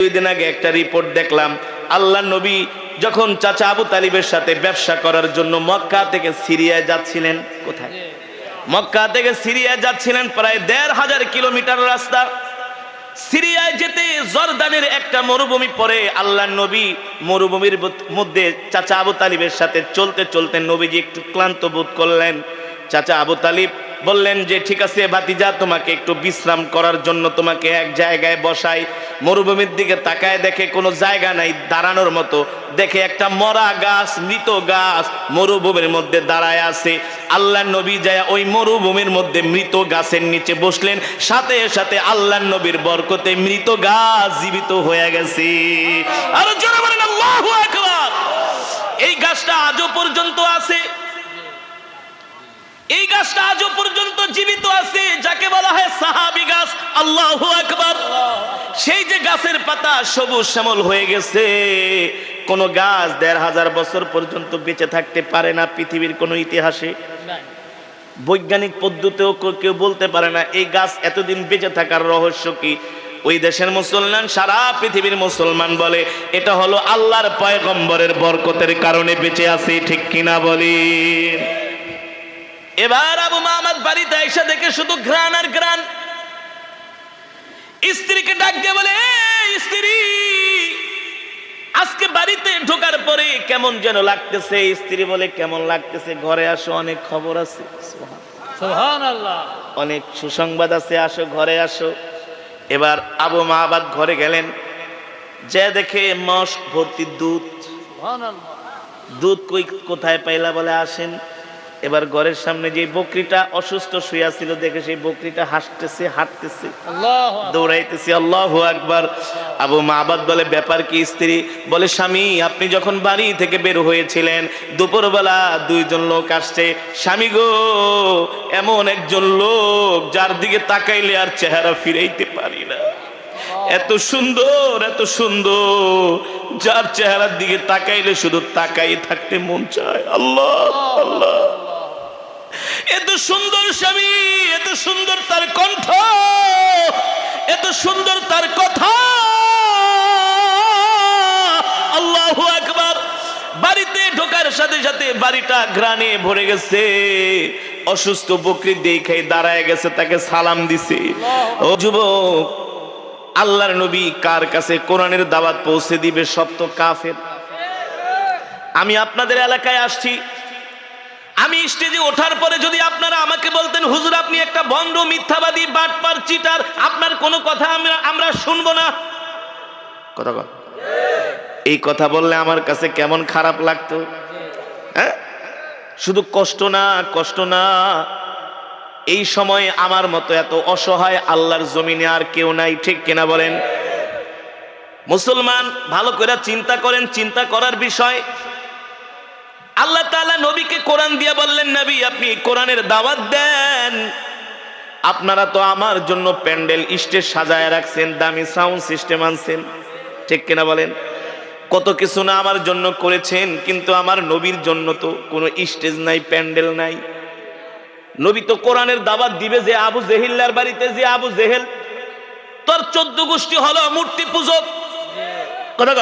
দুই দিন আগে একটা রিপোর্ট দেখলাম, আল্লাহ নবী যখন চাচা আবু তালিবের সাথে ব্যবসা করার জন্য মক্কা থেকে সিরিয়ায় যাচ্ছিলেন, কোথায়? মক্কা থেকে সিরিয়ায় যাচ্ছিলেন প্রায় দেড় হাজার কিলোমিটার রাস্তা। সিরিয়ায় যেতে জর্দানের একটা মরুভূমি পরে আল্লাহ নবী মরুভূমির মধ্যে চাচা আবু তালিবের সাথে চলতে চলতে নবীজি একটু ক্লান্ত বোধ করলেন। চাচা আবু তালিব বললেন যে, ঠিক আছে ভাতিজা, তোমাকে একটু বিশ্রাম করার জন্য তোমাকে এক জায়গায় বসাই। মরুভূমির দিকে তাকায় দেখে কোনো জায়গা নাই দাঁড়ানোর মতো। দেখে একটা মরা গাছ, মৃত গাছ মরুভূমির মধ্যে দাঁড়ায় আছে। আল্লাহ নবী যায় ওই মরুভূমির মধ্যে মৃত গাছের নিচে বসলেন। সাথে সাথে আল্লাহ নবীর বরকতে মৃত গাছ জীবিত হয়ে গেছে। আরও এই গাছটা আজও পর্যন্ত আছে। এই গাছটা আজও পর্যন্ত জীবিত আছে, যাকে বলা হয় সাহাবি গাছ। আল্লাহু আকবার। সেই যে গাছের পাতা সবুজ শ্যামল হয়ে গেছে। কোন গাছ দেড় হাজার বছর পর্যন্ত বেঁচে থাকতে পারে না পৃথিবীর কোনো ইতিহাসে। বৈজ্ঞানিক পদ্ধতিও কেউ- বলতে পারে না, এই গাছ এতদিন বেঁচে থাকার রহস্য কি? ওই দেশের মুসলমান, সারা পৃথিবীর মুসলমান বলে, এটা হলো আল্লাহর পয়গম্বরের বরকতের কারণে বেঁচে আছে, ঠিক কিনা বলি? এবার আবু মাহমদ বাড়িতে এসে দেখে শুধু ঘ্রাণ আর ঘ্রাণ। স্ত্রীকে ডাক দিয়ে বলে স্ত্রী আজকে বাড়িতে ঢোকার পরে কেমন যেন লাগতেছে? স্ত্রী বলে কেমন লাগতেছে? ঘরে আসো অনেক খবর আছে। অনেক সুসংবাদ আছে আসো ঘরে আসো। এবার আবু মাহবাদ ঘরে গেলেন। যে দেখে মশ ভর্তি দুধ। দুধ কই কোথায় পাইলা বলে আসেন। এবার ঘরের সামনে যে বকরিটা অসুস্থ শুয়ে ছিল দেখে সেই বকরিটা হাসতেছে হাঁটতেছে। আল্লাহ দৌড়াইতেছি আল্লাহ আকবার। আবু মাহবাদ বলে ব্যাপার কি স্ত্রী? বলে স্বামী আপনি যখন বাড়ি থেকে বের হয়েছিলেন দুপুরবেলা দুইজন লোক আসছে স্বামী গো এমন একজন লোক যার দিকে তাকাইলে আর চেহারা ফিরাইতে পারি না। এত সুন্দর এত সুন্দর। যার চেহারার দিকে তাকাইলে শুধু তাকাই থাকতে মন চায়। আল্লাহ আল্লাহ। এত সুন্দর স্বামী, এত সুন্দর তার কণ্ঠ, এত সুন্দর তার কথা। আল্লাহু আকবার, বাড়িতে ঢোকার সাথে সাথে বাড়িটা ঘ্রাণে ভরে গেছে। অসুস্থ বকরি দেখে দাঁড়ায় গেছে, তাকে সালাম দিছে। ও যুবক, আল্লাহর নবী কার কাছে কোরআনের দাওয়াত পৌঁছে দিবে সব তো কাফের। আমি আপনাদের এলাকায় আসছি। আমি স্টেজে ওঠার পরে যদি আপনারা আমাকে বলতেন, হুজুর, আপনি একটা ভণ্ড মিথ্যাবাদী, বাটপার, চিটার, আপনার কোনো কথা আমরা আমরা শুনব না? কথা কর এই কথা বললে আমার কাছে কেমন খারাপ লাগতো? হ্যাঁ? শুধু কষ্ট না কষ্ট না। এই সময়ে আমার মতো এত অসহায় আল্লাহর জমিনে আর কেউ নাই, ঠিক কিনা বলেন? মুসলমান, ভালো করে চিন্তা করেন, চিন্তা করার বিষয়। আল্লাহ তাআলা নবীকে কোরআন দিয়ে বললেন, নবী, আপনি কোরআনের দাওয়াত দেন। আপনারা তো আমার জন্য প্যান্ডেল, স্টেজ সাজায় রাখছেন, দামি সাউন্ড সিস্টেম আনছেন। ঠিক কিনা বলেন? কত কিছু না আমার জন্য করেছেন, কিন্তু আমার নবীর জন্য তো কোনো স্টেজ নাই, প্যান্ডেল নাই। নবী তো কোরআনের দাওয়াত দিবে যে আবু জেহিল্লার বাড়িতে, যে আবু জেহেল। তোর চোদ্দ গোষ্ঠী হলো মূর্তি পূজক। কথা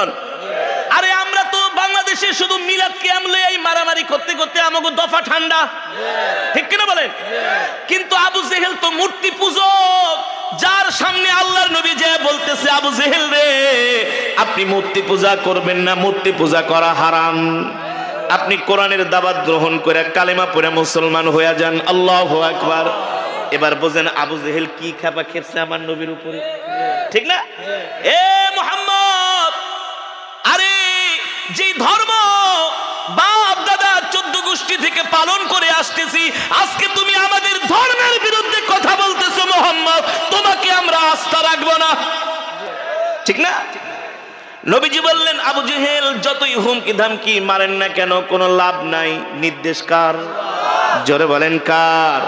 আরে বাংলাদেশে শুধু মিলাদ কিয়াম এই মারামারি করতে করতে আমাকে দফা ঠান্ডা। ঠিক কিনা বলেন? কিন্তু আবু জেহেল তো মূর্তি পূজক। যার সামনে আল্লাহর নবী যে বলতেছে, আবু জেহেল রে, আপনি মূর্তি পূজা করবেন না, মূর্তি পূজা করা হারাম। আপনি কোরআনের দাবাত গ্রহণ করে কালেমা পড়ে মুসলমান হয়ে যান। আল্লাহ আকবার। এবার বোঝেন আবু জেহেল কি খাপা খেপছে আমার নবীর উপরে। ঠিক না? এ মোহাম্মদ! যে ধর্ম বাপ, দাদা, চোদ্দ গোষ্ঠী থেকে পালন করে আসতেছি, আজকে তুমি আমাদের ধর্মের বিরুদ্ধে কথা বলতেছো মোহাম্মদ, তোমাকে আমরা আস্থা রাখব না। ঠিক না? নবীজি বললেন, আবু জেহেল, যতই হুমকি ধামকি মারেন না কেন, কোনো লাভ নাই। নির্দেশ কার? জোরে বলেন কার?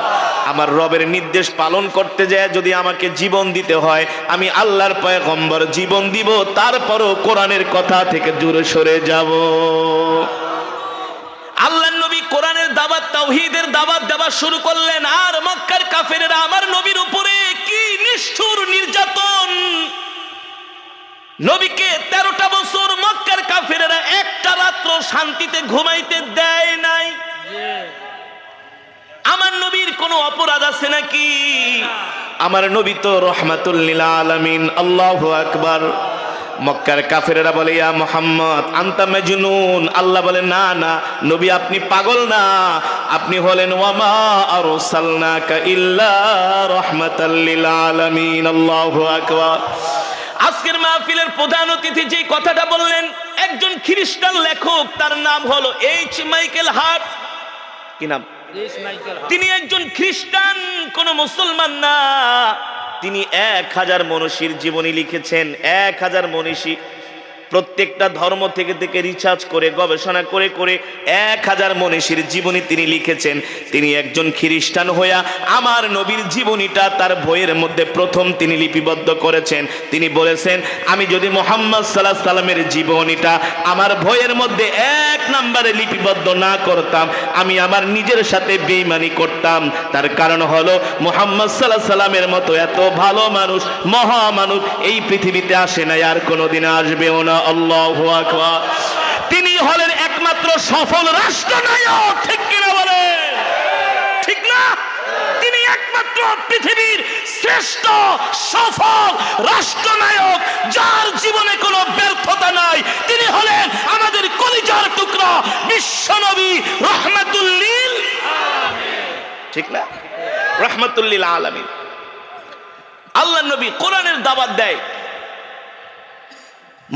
আমার রবের নির্দেশ পালন করতে যায়, যদি আমাকে জীবন দিতে হয়, আমি আল্লাহর পয়গম্বর জীবন দিব, তারপরও কোরআনের কথা থেকে দূরে সরে যাব। আল্লাহ নবী কোরআনের দাবাত তাওহীদের দাবাত দেওয়া শুরু করলেন, আর মক্কার কাফেরেরা আমার নবীর উপরে কি নিষ্ঠুর নির্যাতন! নবীকে তেরোটা বছর মক্কার কাফেরেরা একটা রাত্র শান্তিতে ঘুমাইতে দেয় নাই। আমার নবীর কোনো অপরাধ আছে নাকি? আমার নবী তো রহমাতুল্লিল আলমিন, আল্লাহ আকবার। মক্কার কাফেরেরা বলে, ইয়া মোহাম্মদ, আন্তা মেজনুন। আল্লাহ বলে, না না, নবী আপনি পাগল না। আপনি হলেন, ওয়ামা আরসালনাকা ইল্লা রাহমাতাল্লিল আলামিন। আল্লাহু আকবার। আজকের মাহফিলের প্রধান অতিথি যে কথাটা বললেন, একজন খ্রিস্টান লেখক, তার নাম হলো এইচ মাইকেল হার্ট কি নাম। তিনি একজন খ্রিস্টান, কোন মুসলমান না। তিনি এক হাজার মনীষীর জীবনী লিখেছেন, এক হাজার মনীষী প্রত্যেকটা ধর্ম থেকে থেকে রিসার্চ করে, গবেষণা করে করে এক হাজার মনীষীর জীবনী তিনি লিখেছেন। তিনি একজন খ্রিস্টান হইয়া আমার নবীর জীবনীটা তার বইয়ের মধ্যে প্রথম তিনি লিপিবদ্ধ করেছেন। তিনি বলেছেন, আমি যদি মোহাম্মদ সাল্লাহ সাল্লামের জীবনীটা আমার বইয়ের মধ্যে এক নম্বরে লিপিবদ্ধ না করতাম, আমি আমার নিজের সাথে বেইমানি করতাম। তার কারণ হলো, মোহাম্মদ সাল্লাহ সাল্লামের মতো এত ভালো মানুষ মহামানুষ এই পৃথিবীতে আসে না আর কোনোদিন আসবেও না। আল্লাহ তিনি হলেন একমাত্র সফল রাষ্ট্রনায়ক, ঠিক কিনা বলেন ঠিক না? তিনি একমাত্র পৃথিবীর শ্রেষ্ঠ সফল রাষ্ট্রনায়ক, যার জীবনে কোনো ব্যর্থতা নাই। তিনি হলেন আমাদের কলিজার টুকরা, বিশ্বনবী রহমাতুল্লিল ঠিক না? রহমাতুল্লিল আলামিন। আল্লাহ নবী কোরআনের দাবাত দেয়।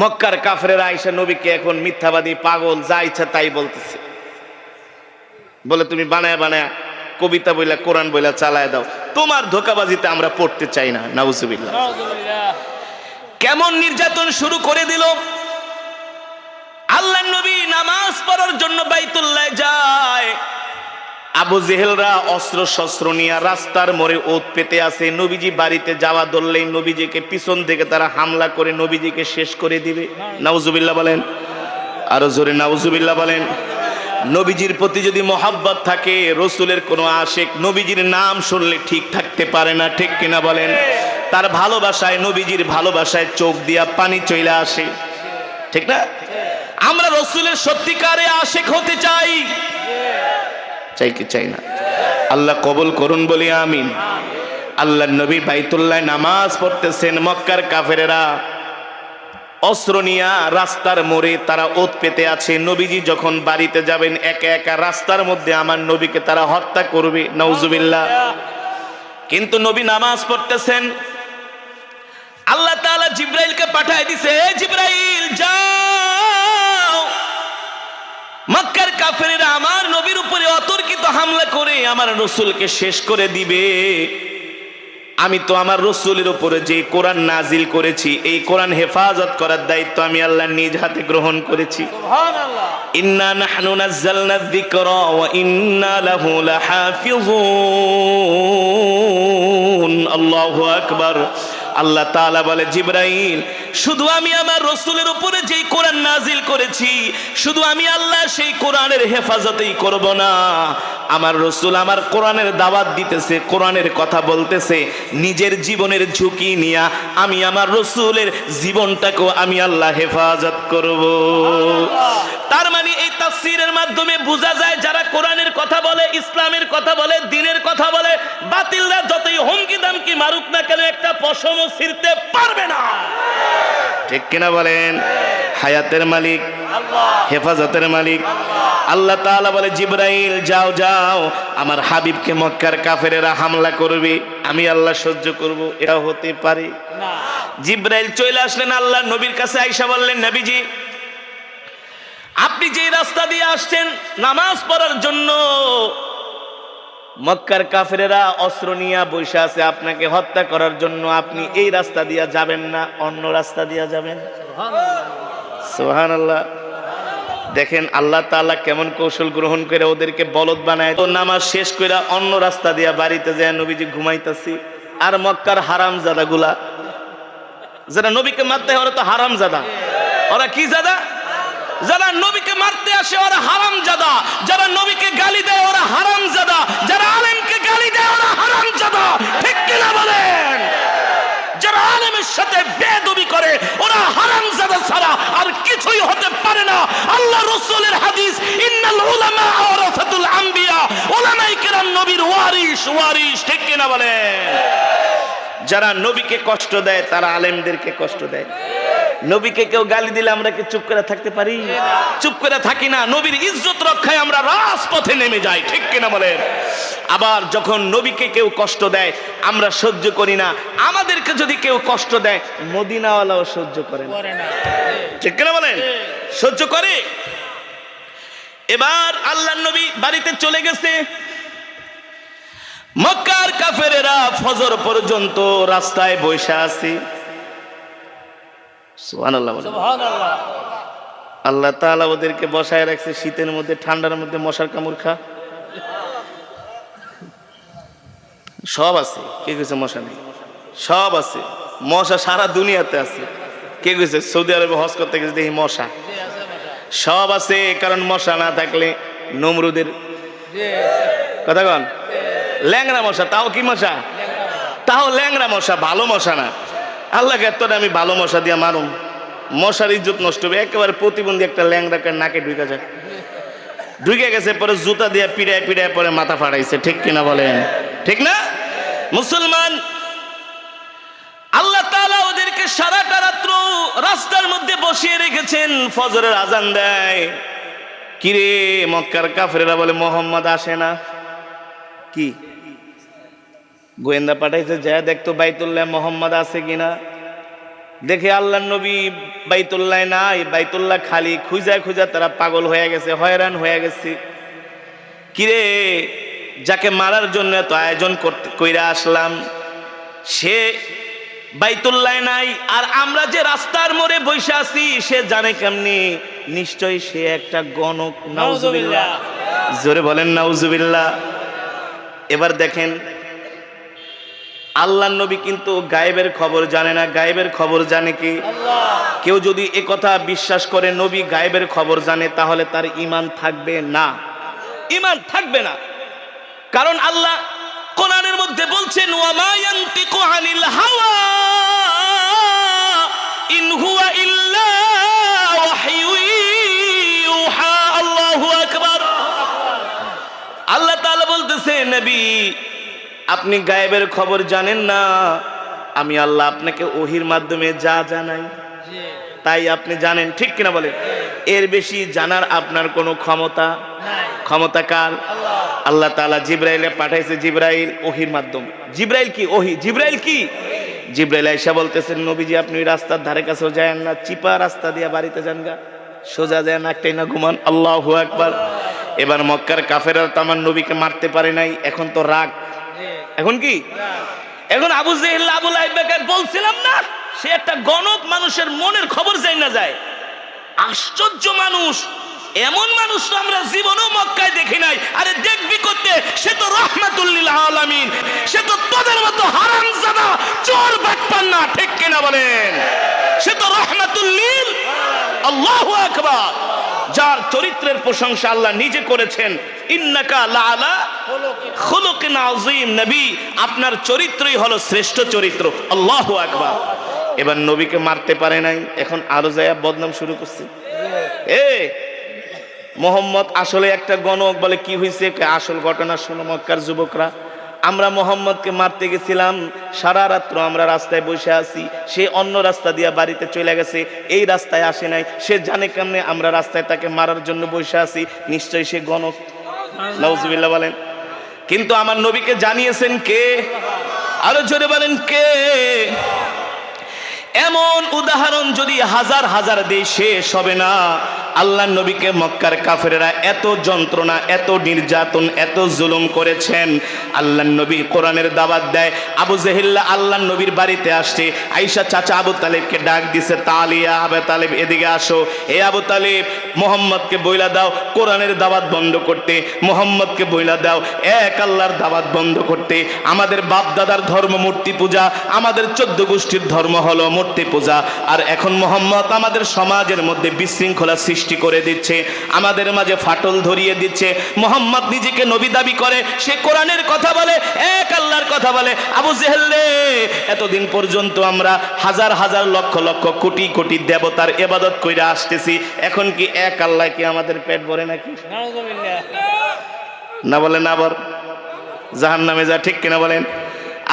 মক্কার কাফরের আইসা নবীকে এখন মিথ্যাবাদী পাগল যা ইচ্ছা তাই বলতেছে। বলে তুমি বানায় বানায় কবিতা বইলা কোরআন বইলা চালায় দাও। তোমার ধোকাবাজিতে আমরা পড়তে চাই না নাউজুবিল্লাহ। কেমন নির্যাতন শুরু করে দিল? আল্লাহ নবী নামাজ পড়ার জন্য বাইতুল্লাহ যায়। আবু জেহেলরা অস্ত্র শস্ত্র নিয়ে রাস্তার মোড়ে ওত পেতে আসে। নবীজি বাড়িতে যাওয়া ধরলেই নবীজিকে পিছন থেকে তারা হামলা করে নবীজিকে শেষ করে দিবে। নাউজুবিল্লাহ বলেন। আরও জোরে নাউজুবিল্লাহ বলেন। নবীজির প্রতি যদি মহাব্বত থাকে, রসুলের কোনো আশেক নবীজির নাম শুনলে ঠিক থাকতে পারে না, ঠিক কিনা বলেন? তার ভালোবাসায়, নবীজির ভালোবাসায় চোখ দিয়া পানি চইলা আসে। ঠিক না? আমরা রসুলের সত্যিকারে আশেক হতে চাই। চাই কি চাই না। আল্লাহ কবুল করুন বলি, আমিন। আল্লাহ নবী বাইতুল্লাহ নামাজ পড়তেছেন মক্কার কাফেরেরা। অস্ত্র নিয়া রাস্তার মোড়ে তারা ওত পেতে আছে। নবীজি যখন বাড়িতে যাবেন, একা একা রাস্তার মধ্যে আমার নবীকে তারা হত্যা করবে নওজুবিল্লাহ কিন্তু নবী নামাজ পড়তেছেন। আল্লাহ তাআলা জিব্রাইলকে পাঠায় দিছে, "এ জিব্রাইল যাও মক্কার কাফেরেরা আমার নবীর উপরে অতর্কিত হামলা করে আমার রসুলকে শেষ করে দিবে। আমি তো আমার রসুলের উপরে যে কোরআন নাজিল করেছি এই কোরআন হেফাজত করার দায়িত্ব আমি আল্লাহ নিজ হাতে গ্রহণ করেছি। ইন্না নাহনু নাযালনা যিকরা ওয়া ইন্না লাহু লাহাফিজুন আল্লাহু আকবার। আল্লাহ তাআলা বলে, জিব্রাইল, শুধু আমি আমার রসুলের উপরে যেই কোরআন নাজিল করেছি, শুধু আমি আল্লাহ সেই কোরআনের হেফাজতেই করব না। আমার রসুল আমার কোরআনের দাওয়াত দিতেছে, কোরআনের কথা বলতেছে, নিজের জীবনের ঝুঁকি নিয়া আমি আমার রসুলের জীবনটাকেও আমি আল্লাহ হেফাজত করব। তার মানে এই তাফসীরের মাধ্যমে বোঝা যায় যারা কোরআনের কথা বলে, ইসলামের কথা বলে, দিনের কথা বলে, বাতিলরা যতই হুমকি দামকি মারুক না কেন একটা পশমও ছিঁড়তে পারবে না। ঠিক কিনা বলেন? হায়াতের মালিক হেফাজতের মালিক। আল্লাহ তাআলা বলে জিব্রাইল যাও যাও আমার হাবিবকে মক্কার কাফেরেরা হামলা করবে। আমি আল্লাহ সহ্য করব এটা হতে পারে। না। জিব্রাইল চলে আসলেন আল্লাহ নবীর কাছে আইসা বললেন নবীজি আপনি যে রাস্তা দিয়ে আসছেন নামাজ পড়ার জন্য মক্কার কাফেরেরা অস্ত্র নিয়ে বসে আছে, আপনাকে হত্যা করার জন্য আপনি এই রাস্তা দিয়ে যাবেন না, অন্য রাস্তা দিয়ে যাবেন? সোহান আল্লাহ দেখেন আল্লাহ তাআলা কেমন কৌশল গ্রহণ করে ওদেরকে বলদ বানায়। তো নামাজ শেষ করে অন্য রাস্তা দিয়া বাড়িতে যায়, নবীজি ঘুমাইতেছি। আর মক্কার হারাম জাদাগুলা যারা নবীকে মারতে ওরা তো হারাম জাদা ওরা কি জাদা? যারা নবীকে মারতে আসে ওরা হারাম জাদা যারা নবীকে গালি দেয় ওরা হারাম জাদা যারা আলেমকে গালি দেয় ওরা হারাম জাদা ঠিক কিনা বলেন? যারা আলেমের সাথে বেদবি করে, ওরা হারামজাদা ছাড়া আর কিছুই হতে পারে না। আল্লাহ রসুলের হাদিস, ইন্নাল উলামা ওয়ারাসাতুল আম্বিয়া। উলামায়ে কেরাম নবীর ওয়ারিস ওয়ারিস ঠিক কিনা বলেন? যারা নবীকে কষ্ট দেয়, তারা আলেমদেরকে কষ্ট দেয়। নবীকে কেউ গালি দিলে আমরা কি চুপ করে থাকতে পারি? চুপ করে থাকি না নবীর ইজ্জত রক্ষায় আমরা রাজপথে নেমে যাই ঠিক কিনা বলেন? আবার যখন নবীকে কেউ কষ্ট দেয় আমরা সহ্য করি না আমাদেরকে যদি কেউ কষ্ট দেয় মদিনাওয়ালাও সহ্য করে না। ঠিক কিনা বলেন? সহ্য করে। এবার আল্লাহ নবী বাড়িতে চলে গেছে। মক্কার কাফেরেরা ফজর পর্যন্ত রাস্তায় বসে আছে। আল্লাহ তাআলা ওদেরকে বসায় রাখছে শীতের মধ্যে ঠান্ডার মধ্যে মশার কামড় খা। সব আছে কে কইছে মশা নেই? সব আছে মশা সারা দুনিয়াতে আছে। কে কইছে? সৌদি আরবে হজ করতে গেছে দেখি মশা। সব আছে কারণ মশা না থাকলে নমরুদের কথা কন? ল্যাংরা মশা তাও কি মশা? তাও ল্যাংরা মশা ভালো মশা না। আল্লাহকে এতটা আমি ভালো মশা দিয়া মারুম। মশার ইজ্জত নষ্ট হবে। একেবারে প্রতিবন্ধী একটা ল্যাংরাকে নাকে ঢুকে যায়। ঢুকে গেছে, পরে জুতা দিয়ে পিড়ায় পিড়ায় পরে মাথা ফাড়াইছে। ঠিক কিনা বলেন? ঠিক না? মুসলমান, আল্লাহ তাআলা ওদেরকে সারাটা রাত্র রাস্তার মধ্যে বসিয়ে রেখেছেন, ফজরের আজান দেয়। কিরে মক্কার কাফেরেরা বলে, মোহাম্মদ আসে না। কি? গোয়েন্দা পাঠাইছে যা দেখতো বাইতুল্লাহ মোহাম্মদ আছে কিনা? দেখে আল্লাহ নবী বাইতুল্লাহ নাই বাইতুল্লাহ খালি খুঁজা খুঁজা তারা পাগল হয়ে গেছে হয়রান হয়ে গেছে। কিরে যাকে মারার জন্য এত আয়োজন করতে কইরা আসলাম সে বাইতুল্লাহ নাই আর আমরা যে রাস্তার মোড়ে বসে আছি সে জানে কেমনি? নিশ্চয়ই সে একটা গণক নাউজুবিল্লাহ। জোরে বলেন নাউজুবিল্লাহ। এবার দেখেন আল্লাহ নবী কিন্তু গায়েবের খবর জানে না, গায়েবের খবর জানে কি? কেউ যদি এ কথা বিশ্বাস করে নবী গায়েবের খবর জানে, তাহলে তার ইমান থাকবে না। ইমান থাকবে না। কারণ আল্লাহ কোরআনের মধ্যে বলছেন ইল্লা আল্লাহু বলতেছে, নবী আপনি গায়েবের খবর জানেন না। আমি আল্লাহ আপনাকে ওহির মাধ্যমে যা জানাই। তাই আপনি জানেন ঠিক কিনা বলেন? এর বেশি জানার আপনার কোনো ক্ষমতা ক্ষমতা কার? আল্লাহ। তাআলা জিব্রাইলে পাঠাইছে জিব্রাইল ওহির মাধ্যমে। জিব্রাইল কি? ওহি। জিব্রাইল কি? জিব্রাইল আইসা বলতেছেন নবীজি আপনি ওই রাস্তার ধারে কাছেও যায়েন না চিপা রাস্তা দিয়ে বাড়িতে যান গা। সোজা যায় না একটাই না ঘুমান। আল্লাহু আকবার। এবার মক্কার কাফেরা তো আমার নবীকে মারতে পারে নাই এখন তো রাগ এখন কি? এখন আবু জেহেল আবু লাইবাকে বলছিলাম না, সে একটা গণক মানুষের মনের খবর যাই না যায়। আশ্চর্য মানুষ, এমন মানুষ আমরা জীবনেও মক্কায় দেখি নাই। আরে দেখবি করতে, সে তো রহমাতুল্লিল আলামিন, সে তো তোদের মতো হারামজাদা, চোর বাটপান না, ঠিক কিনা বলেন? সে তো রহমাতুল্লিল আল্লাহু আকবার। যার চরিত্রের প্রশংসা আল্লাহ নিজে করেছেন। আপনার চরিত্রই হলো শ্রেষ্ঠ চরিত্র। আল্লাহু আকবার। এবার নবীকে মারতে পারে নাই। এখন আরও যায় বদনাম শুরু করছে। এ, মোহাম্মদ আসলে একটা গণক বলে কি হয়েছে আসল ঘটনা শোনো মক্কার যুবকরা। আমরা মোহাম্মদকে মারতে গেছিলাম। সারা রাত্র আমরা রাস্তায় বসে আছি। সে অন্য রাস্তা দিয়ে বাড়িতে চলে গেছে। এই রাস্তায় আসে নাই। সে জানে কেমনে আমরা রাস্তায় তাকে মারার জন্য বসে আছি। নিশ্চয়ই সে গণক। নাউজুবিল্লাহ বলেন। কিন্তু আমার নবীকে জানিয়েছেন কে? আরও জোরে বলেন কে? এমন উদাহরণ যদি হাজার হাজার দেশ শেষ হবে না আল্লাহ নবীকে মক্কার কাফেরেরা এত যন্ত্রণা, এত নির্যাতন, এত জুলুম করেছেন। আল্লাহ নবী কোরআনের দাওয়াত দেয়, আবু জেহিল্লা আল্লাহ নবীর বাড়িতে আসছে। আইসা চাচা আবু তালেবকে ডাক দিছে, তালিয়া আবু তালেব, এদিকে আসো। এ আবু তালেব, মোহাম্মদকে বইলা দাও, কোরআনের দাওয়াত বন্ধ করতে। মোহাম্মদকে বইলা দাও, এক আল্লাহর দাওয়াত বন্ধ করতে। আমাদের বাপ দাদার ধর্ম মূর্তি পূজা, আমাদের চোদ্দ গোষ্ঠীর ধর্ম হলো মূর্তি পূজা। আর এখন মোহাম্মদ আমাদের সমাজের মধ্যে বিশৃঙ্খলা সৃষ্টি সৃষ্টি করে দিচ্ছে আমাদের মাঝে ফাটল ধরিয়ে দিচ্ছে। মোহাম্মদ নিজেকে নবী দাবি করে সে কোরআনের কথা বলে এক আল্লাহর কথা বলে আবু জেহেল্লে এতদিন পর্যন্ত আমরা হাজার হাজার লক্ষ লক্ষ কোটি কোটি দেবতার এবাদত কইরা আসতেছি এখন কি এক আল্লাহ কি আমাদের পেট ভরে নাকি? না বলে না বর জাহান নামে যা ঠিক কিনা বলেন।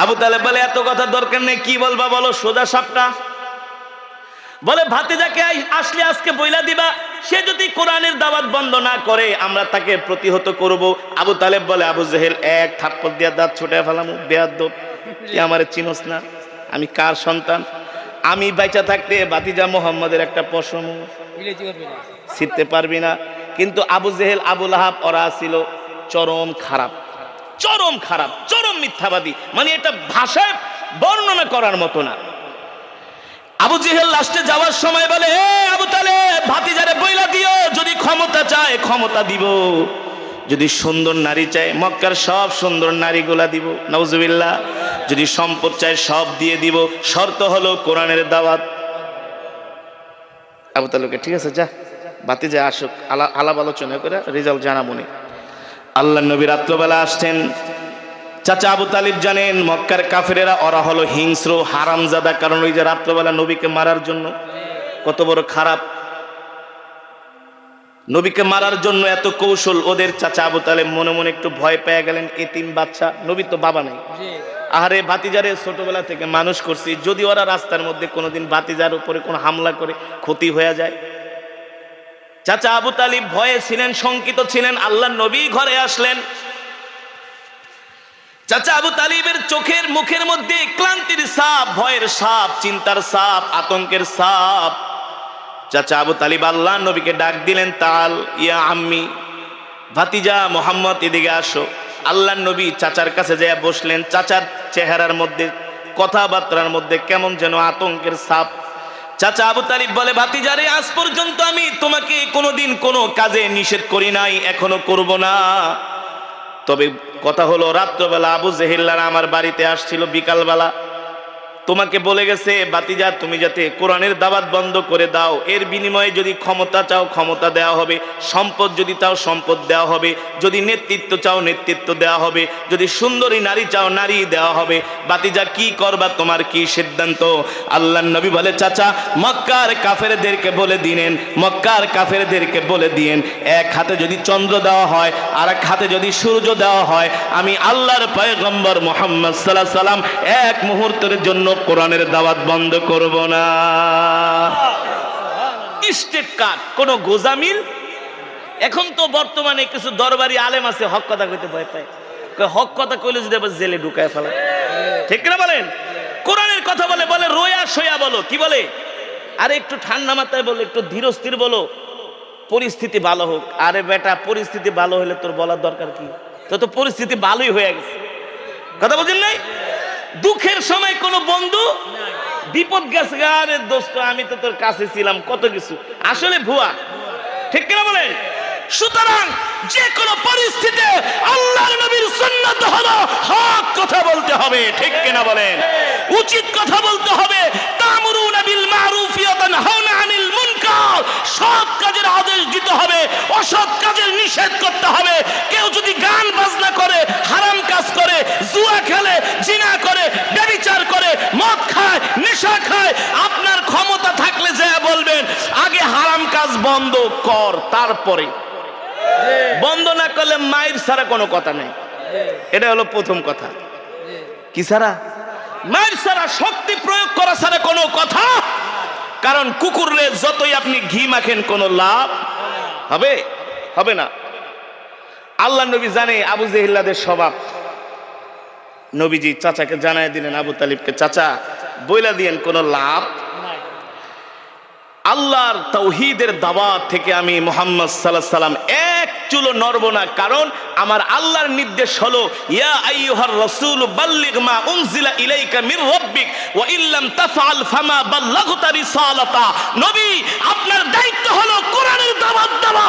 আবু তালেব বলে এত কথা দরকার নেই কি বলবা বলো সোজা সাপটা। বলে, ভাতিজাকে আসলে আজকে বইলা দিবা। সে যদি কোরআনের দাওয়াত বন্ধ না করে, আমরা তাকে প্রতিহত করব। আবু তালেব বলে, আবু জেহেল, এক থাপ্পড় দিয়া দাঁত ছুটে ফেলাম বেয়াদ্দ তুই আমারে চিনোস না। আমি কার সন্তান? আমি বাইচা থাকতে ভাতিজা মোহাম্মদের একটা পশম। ছিটতে পারবি না। কিন্তু আবু জেহেল আবুল আহাব ওরা ছিল চরম খারাপ। চরম খারাপ, চরম মিথ্যাবাদী। মানে এটা ভাষায় বর্ণনা করার মতো না। আবু জেহেল লাস্টে যাওয়ার সময় বলে, এ আবু তালে ভাতিজারে বইলা দিও, যদি ক্ষমতা চায়, ক্ষমতা দিব। যদি সুন্দর নারী চায়, মক্কার সব সুন্দর নারীগুলা দিব। নওজুবিল্লাহ যদি সম্পদ চায়, সব দিয়ে দিব। শর্ত হলো কোরআনের দাওয়াত। আবু তালুকে ঠিক আছে, যা বাতি যা আসুক, আলা, আলাপ আলোচনা করে রেজাল্ট জানাব নি। আল্লাহ নবী রাত্রবেলা আসছেন। চাচা আবু তালিব জানেন মক্কার কাফেরেরা ওরা হলো হিংস্র হারামজাদা কারণ ওই যে রাত্রবেলা নবীকে মারার জন্য কত বড় খারাপ। নবীকে মারার জন্য এত কৌশল ওদের চাচা আবু তালেব মনে মনে একটু ভয় পেয়ে গেলেন এতিম বাচ্চা নবী তো বাবা নাই। আহারে ভাতিজারে ছোটবেলা থেকে মানুষ করছি যদি ওরা রাস্তার মধ্যে কোনোদিন ভাতিজার উপরে কোনো হামলা করে ক্ষতি হয়ে যায়। চাচা আবু তালিব ভয়ে ছিলেন শঙ্কিত ছিলেন আল্লাহ নবী ঘরে আসলেন। চাচা আবু তালিবের চোখের মুখের মধ্যে ক্লান্তির সাপ, ভয়ের সাপ, চিন্তার সাপ, আতঙ্কের সাপ। চাচা আবু তালিব আল্লাহ নবীকে ডাক দিলেন, তাল, ইয়া আম্মি, ভাতিজা মোহাম্মদ, এদিকে আসো। আল্লাহ নবী চাচার কাছে যায় বসলেন, চাচার চেহারার মধ্যে, কথাবার্তার মধ্যে কেমন যেন আতঙ্কের সাপ। চাচা আবু তালিব বলে ভাতিজারে আজ পর্যন্ত আমি তোমাকে কোনোদিন কোনো কাজে নিষেধ করি নাই, এখনও করব না। তবে কথা হলো রাত্রবেলা আবু জেহিল্লারা আমার বাড়িতে আসছিল বিকালবেলা। তোমাকে বলে গেছে, বাতিজা, তুমি যাতে কোরআনের দাবাত বন্ধ করে দাও, এর বিনিময়ে যদি ক্ষমতা চাও, ক্ষমতা দেওয়া হবে, সম্পদ যদি চাও, সম্পদ দেওয়া হবে, যদি নেতৃত্ব চাও, নেতৃত্ব দেওয়া হবে, যদি সুন্দরী নারী চাও, নারী দেওয়া হবে। বাতিজা, কি করবা? তোমার কি সিদ্ধান্ত? আল্লাহ নবী বলে, চাচা, মক্কার কাফেরদেরকে বলে দিনেন, মক্কার কাফেরদেরকে বলে দিয়েন, এক হাতে যদি চন্দ্র দেওয়া হয় আর এক হাতে যদি সূর্য দেওয়া হয়, আমি আল্লাহর পয়গম্বর মোহাম্মদ সাল্লাহ সাল্লাম এক মুহূর্তের জন্য কোরআনের দাওয়াত বন্ধ করব না। স্টেট কার্ড কোনো গোজামিল? এখন তো বর্তমানে কিছু দরবারি আলেম আছে, হক কথা কইতে ভয় পায়। হক কথা কইলে যদি আবার জেলে ঢুকায় ফেলা। ঠিক না বলেন? কোরআনের কথা বলে বলে, রোয়া সয়া বলো, কি বলে? আরে একটু ঠান্ডা মাথায় বলো, একটু ধীরস্থির বলো। পরিস্থিতি ভালো হোক। আরে বেটা, পরিস্থিতি ভালো হলে তোর বলার দরকার কি? তো তো পরিস্থিতি ভালোই হয়ে গেছে। কথা বলছেন নাই? দুঃখের সময় কোনো বন্ধু? বিপদ গেছে, আরে দোস্ত, আমি তো তোর কাছে ছিলাম, কত কিছু। আসলে ভুয়া। ঠিক কিনা বলেন? সুতরাং যে কোনো পরিস্থিতিতে আল্লাহর নবীর সুন্নাত হলো হক কথা বলতে হবে, ঠিক কিনা বলেন? উচিত কথা বলতে হবে, তামরুনা বিল মারুফ ওয়া সৎ কাজের আদেশ দিতে হবে, অসৎ কাজের নিষেধ করতে হবে। কেউ যদি গান বাজনা করে, হারাম কাজ করে, জুয়া খেলে, জিনা করে ব্যভিচার করে, মদ খায়, নেশা খায়, আপনার ক্ষমতা থাকলে যা বলবেন, আগে হারাম কাজ বন্ধ কর, তারপরে। বন্ধ না করলে মায়ের ছাড়া কোনো কথা নেই। এটা হলো প্রথম কথা। কি ছাড়া? মায়ের ছাড়া শক্তি প্রয়োগ করা ছাড়া কোনো কথা কারণ কুকুরলে যতই আপনি ঘি মাখেন, কোনো লাভ হবে? হবে না। আল্লাহ নবী জানে, আবু জেহিল্লাদের স্বভাব। নবীজি চাচাকে জানাই দিলেন, আবু তালিবকে, চাচা, বইলা দিয়েন, কোনো লাভ আল্লাহর তৌহিদের দাওয়াত থেকে আমি মোহাম্মদ সাল্লাহ সাল্লাম এক চুলো নড়ব না, কারণ আমার আল্লাহর নির্দেশ হলো, ইয়া আইয়ুহার রাসূল বাল্লিগ মা উনজিলা ইলাইকা মির রাব্বিক ওয়া ইল্লাম তাফআল ফামা বাল্লাগতা রিসালাতা। নবী, আপনার দায়িত্ব হলো কোরআনের দাওয়াত দেওয়া,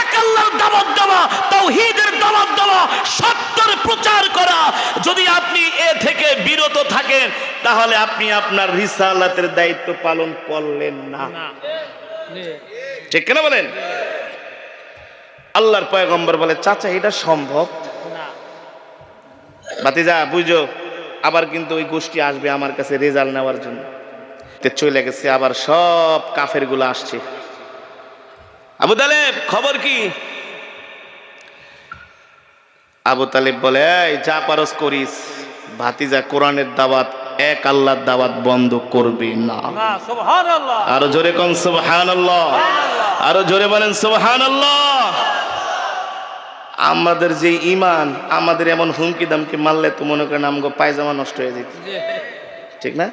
এক আল্লাহর দাওয়াত দেওয়া তাওহীদের দাওয়াত দেওয়া, সত্যের প্রচার করা। যদি আপনি এ থেকে বিরত থাকেন তাহলে আপনি আপনার রিসালাতের দায়িত্ব পালন করলেন না। ঠিক কেনা বলেন? আল্লাহর পয়গম্বর বলে চাচা এটা সম্ভব? বাতিজা বুঝো আবার কিন্তু ওই গোষ্ঠী আসবে আমার কাছে রেজাল্ট নেওয়ার জন্য। চলে গেছে আবার সব কাফেরগুলো আসছে। আবু তালেব খবর কি? আবু তালেব বলে এই যা পারস করিস। ভাতিজা কোরআনের দাওয়াত এক আল্লাহর দাওয়াত বন্ধ করবে না। আরও জোরে কোন সুবহান আরও জোরে বলেন সুবহান আমাদের যে ইমান আমাদের এমন হুমকি দামকি মারলে তো মনে করেন আমগো পায়জামা নষ্ট হয়ে যেত। ঠিক না?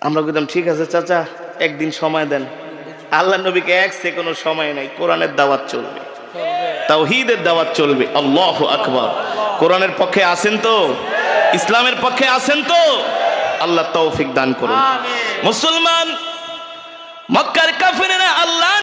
আমরা বলতাম ঠিক আছে চাচা একদিন সময় দেন। আল্লাহ নবীকে এক সেকেন্ড সময় নাই কোরআনের দাওয়াত চলবে। চলবে। তাওহীদের দাওয়াত চলবে। আল্লাহ আকবার। কোরআনের পক্ষে আছেন তো? ইসলামের পক্ষে আছেন তো? আল্লাহ তৌফিক দান করুন। মুসলমান মক্কার কাফিরেরা আল্লাহ